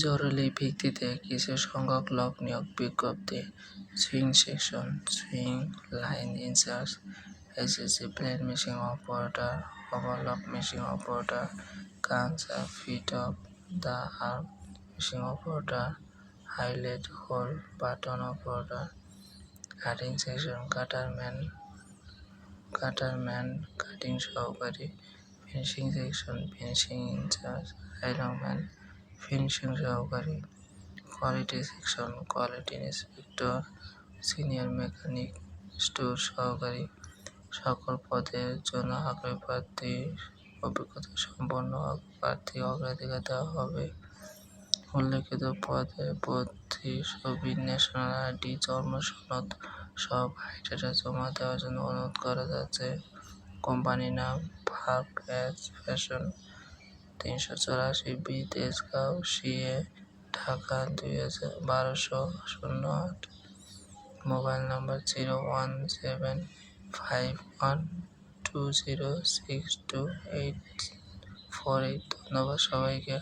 জরুরি ভিত্তিতে কিছু সংখ্যক লোক নিয়োগ বিজ্ঞপ্তি swing section swing line incharge SSC plain machine operator overlock machine operator and feet of the arm machine operator highlight hole button operator cutting section cutterman cutterman cutting সহকারী finishing section finishing incharge ironman finishing সহকারী quality section, quality inspector, senior mechanic, store সহকারী। সকল পদের জন্য আগ্রহী প্রার্থী, অভিজ্ঞতা সম্পন্ন প্রার্থী অগ্রাধিকার দেওয়া হবে। উল্লেখিত পদে প্রতি ছবি ন্যাশনাল আইডি, জন্ম সনদ সহ বায়োডাটা জমা দেওয়ার জন্য অনুরোধ করা যাচ্ছে। কোম্পানির নাম অ্যাজ ফ্যাশন তিনশো চুরাশি বি তেজগাঁও সিএ, ঢাকা দুই হাজার বারোশো শূন্য আট। Mobile number zero one seven five one two zero six two eight four eight. ধন্যবাদ সবাইকে।